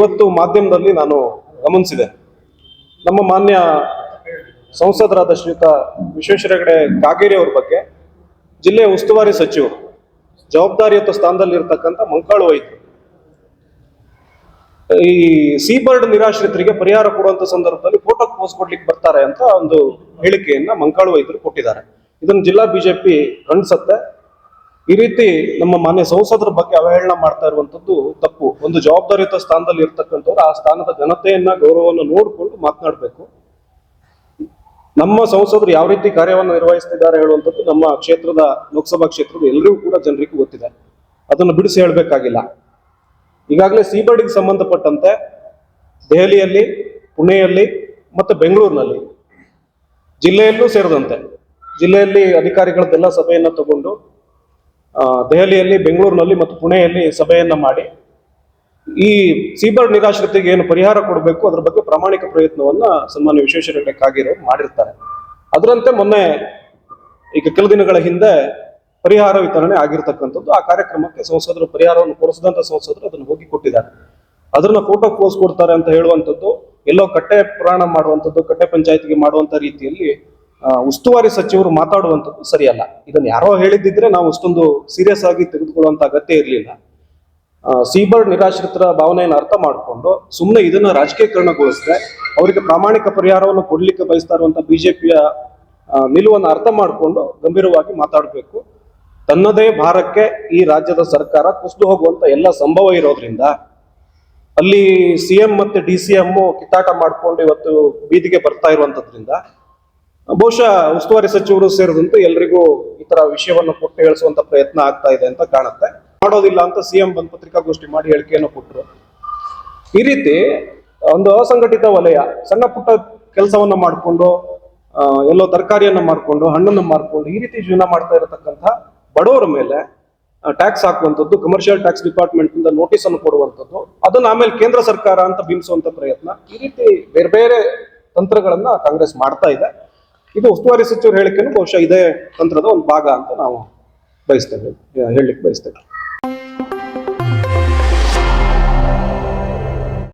ಇವತ್ತು ಮಾಧ್ಯಮದಲ್ಲಿ ನಾನು ಗಮನಿಸಿದೆ. ನಮ್ಮ ಮಾನ್ಯ ಸಂಸದರಾದ ಶ್ರೀಯುತ ವಿಶ್ವೇಶ್ವರ ಹೆಗಡೆ ಕಾಗೇರಿ ಅವ್ರ ಬಗ್ಗೆ ಜಿಲ್ಲೆಯ ಉಸ್ತುವಾರಿ ಸಚಿವರು ಜವಾಬ್ದಾರಿಯುತ ಸ್ಥಾನದಲ್ಲಿ ಇರತಕ್ಕಂಥ ಮಂಕಾಳು ವೈದ್ಯರು. ಈ ಸೀಬರ್ಡ್ ನಿರಾಶ್ರಿತರಿಗೆ ಪರಿಹಾರ ಕೊಡುವಂತ ಸಂದರ್ಭದಲ್ಲಿ ಫೋಟೋ ಪೋಸ್ಟ್ ಕೊಡ್ಲಿಕ್ಕೆ ಬರ್ತಾರೆ ಅಂತ ಒಂದು ಹೇಳಿಕೆಯನ್ನ ಮಂಕಾಳು ವೈದ್ಯರು ಕೊಟ್ಟಿದ್ದಾರೆ. ಇದನ್ನು ಜಿಲ್ಲಾ ಬಿಜೆಪಿ ಖಂಡಿಸತ್ತೆ ಈ ರೀತಿ ನಮ್ಮ ಮಾನ್ಯ ಸಂಸದರ ಬಗ್ಗೆ ಅವಹೇಳನ ಮಾಡ್ತಾ ಇರುವಂತದ್ದು ತಪ್ಪು. ಒಂದು ಜವಾಬ್ದಾರಿಯುತ ಸ್ಥಾನದಲ್ಲಿ ಇರ್ತಕ್ಕಂಥವ್ರು ಆ ಸ್ಥಾನದ ಜನತೆಯನ್ನ ಗೌರವವನ್ನು ನೋಡಿಕೊಂಡು ಮಾತನಾಡಬೇಕು. ನಮ್ಮ ಸಂಸದರು ಯಾವ ರೀತಿ ಕಾರ್ಯವನ್ನು ನಿರ್ವಹಿಸ್ತಿದ್ದಾರೆ ಹೇಳುವಂಥದ್ದು ನಮ್ಮ ಕ್ಷೇತ್ರದ, ಲೋಕಸಭಾ ಕ್ಷೇತ್ರದ ಎಲ್ಲರಿಗೂ ಕೂಡ ಜನರಿಗೆ ಗೊತ್ತಿದೆ. ಅದನ್ನು ಬಿಡಿಸಿ ಹೇಳಬೇಕಾಗಿಲ್ಲ. ಈಗಾಗಲೇ ಸೀಬರ್ಡಿಗೆ ಸಂಬಂಧಪಟ್ಟಂತೆ ದೆಹಲಿಯಲ್ಲಿ, ಪುಣೆಯಲ್ಲಿ ಮತ್ತು ಬೆಂಗಳೂರಿನಲ್ಲಿ ಜಿಲ್ಲೆಯಲ್ಲೂ ಸೇರಿದಂತೆ. ಜಿಲ್ಲೆಯಲ್ಲಿ ಅಧಿಕಾರಿಗಳದ್ದೆಲ್ಲ ಸಭೆಯನ್ನು ತಗೊಂಡು ದೆಹಲಿಯಲ್ಲಿ, ಬೆಂಗಳೂರಿನಲ್ಲಿ ಮತ್ತು ಪುಣೆಯಲ್ಲಿ ಸಭೆಯನ್ನು ಮಾಡಿ, ಈ ಸೀಬರ್ ನಿರಾಶ್ರಿತಿಗೆ ಏನು ಪರಿಹಾರ ಕೊಡಬೇಕು, ಅದರ ಬಗ್ಗೆ ಪ್ರಾಮಾಣಿಕ ಪ್ರಯತ್ನವನ್ನ ಸನ್ಮಾನ್ಯ ವಿಶ್ವೇಶ್ವರ ಕಾಗೇರಿ ಕಾಗೇರವರು ಮಾಡಿರ್ತಾರೆ. ಅದರಂತೆ ಮೊನ್ನೆ, ಈಗ ಕೆಲ ದಿನಗಳ ಹಿಂದೆ ಪರಿಹಾರ ವಿತರಣೆ ಆಗಿರ್ತಕ್ಕಂಥದ್ದು. ಆ ಕಾರ್ಯಕ್ರಮಕ್ಕೆ ಸಂಸದರು ಪರಿಹಾರವನ್ನು ಕೊಡಿಸಿದಂತ ಸಂಸದರು ಅದನ್ನು ಹೋಗಿ ಕೊಟ್ಟಿದ್ದಾರೆ. ಅದನ್ನ ಫೋಟೋ ಪೋಸ್ ಕೊಡ್ತಾರೆ ಅಂತ ಹೇಳುವಂಥದ್ದು, ಎಲ್ಲೋ ಕಟ್ಟೆ ಪುರಾಣ ಮಾಡುವಂಥದ್ದು, ಕಟ್ಟೆ ಪಂಚಾಯತ್ಗೆ ಮಾಡುವಂತ ರೀತಿಯಲ್ಲಿ ಉಸ್ತುವಾರಿ ಸಚಿವರು ಮಾತಾಡುವಂಥದ್ದು ಸರಿಯಲ್ಲ. ಇದನ್ನು ಯಾರೋ ಹೇಳಿದ್ದಿದ್ರೆ ನಾವು ಅಷ್ಟೊಂದು ಸೀರಿಯಸ್ ಆಗಿ ತೆಗೆದುಕೊಳ್ಳುವಂತ ಅಗತ್ಯ ಇರಲಿಲ್ಲ. ಸೀಬರ್ಡ್ ನಿರಾಶ್ರಿತರ ಭಾವನೆಯನ್ನು ಅರ್ಥ ಮಾಡಿಕೊಂಡು ಸುಮ್ಮನೆ ಇದನ್ನ ರಾಜಕೀಯಕರಣಗೊಳಿಸಿದ್ರೆ ಅವರಿಗೆ ಪ್ರಾಮಾಣಿಕ ಪರಿಹಾರವನ್ನು ಕೊಡ್ಲಿಕ್ಕೆ ಬಯಸ್ತಾ ಇರುವಂತ ಬಿಜೆಪಿಯ ನಿಲುವನ್ನು ಅರ್ಥ ಮಾಡಿಕೊಂಡು ಗಂಭೀರವಾಗಿ ಮಾತಾಡಬೇಕು. ತನ್ನದೇ ಭಾರಕ್ಕೆ ಈ ರಾಜ್ಯದ ಸರ್ಕಾರ ಕುಸಿದು ಹೋಗುವಂತ ಎಲ್ಲ ಸಂಭವ ಇರೋದ್ರಿಂದ ಅಲ್ಲಿ ಸಿ ಎಂ ಮತ್ತೆ ಡಿ ಸಿ ಎಂ ಕಿತ್ತಾಟ ಮಾಡ್ಕೊಂಡು ಇವತ್ತು ಬೀದಿಗೆ ಬರ್ತಾ ಇರುವಂತದ್ರಿಂದ ಬಹುಶಃ ಉಸ್ತುವಾರಿ ಸಚಿವರು ಸೇರಿದಂತೆ ಎಲ್ರಿಗೂ ಈ ತರ ವಿಷಯವನ್ನು ಕೊಟ್ಟು ಹೇಳಿಸುವಂತ ಪ್ರಯತ್ನ ಆಗ್ತಾ ಇದೆ ಅಂತ ಕಾಣುತ್ತೆ. ಮಾಡೋದಿಲ್ಲ ಅಂತ ಸಿಎಂ ಬಂದ್ ಪತ್ರಿಕಾಗೋಷ್ಠಿ ಮಾಡಿ ಹೇಳಿಕೆಯನ್ನು ಕೊಟ್ಟರು ಈ ರೀತಿ ಒಂದು ಅಸಂಘಟಿತ ವಲಯ, ಸಣ್ಣ ಪುಟ್ಟ ಕೆಲಸವನ್ನ ಮಾಡಿಕೊಂಡು ಎಲ್ಲೋ ತರಕಾರಿಯನ್ನ ಮಾಡ್ಕೊಂಡು ಹಣ್ಣನ್ನು ಮಾರ್ಕೊಂಡು, ಈ ರೀತಿ ಜೀವನ ಮಾಡ್ತಾ ಇರತಕ್ಕಂಥ ಬಡವರ ಮೇಲೆ ಟ್ಯಾಕ್ಸ್ ಹಾಕುವಂಥದ್ದು ಕಮರ್ಷಿಯಲ್ ಟ್ಯಾಕ್ಸ್ ಡಿಪಾರ್ಟ್ಮೆಂಟ್ ಇಂದ ನೋಟಿಸ್ ಅನ್ನು ಕೊಡುವಂಥದ್ದು, ಅದನ್ನ ಆಮೇಲೆ ಕೇಂದ್ರ ಸರ್ಕಾರ ಅಂತ ಬಿಂಬಿಸುವಂತ ಪ್ರಯತ್ನ, ಈ ರೀತಿ ಬೇರೆ ಬೇರೆ ತಂತ್ರಗಳನ್ನ ಕಾಂಗ್ರೆಸ್ ಮಾಡ್ತಾ ಇದೆ. ಇದು ಉಸ್ತುವಾರಿ ಸಚಿವರು ಹೇಳಿಕೆನೂ ಬಹುಶಃ ಇದೇ ತಂತ್ರದ ಒಂದು ಭಾಗ ಅಂತ ನಾವು ಬಯಸ್ತೇವೆ ಹೇಳಲಿಕ್ಕೆ ಬಯಸ್ತೇವೆ.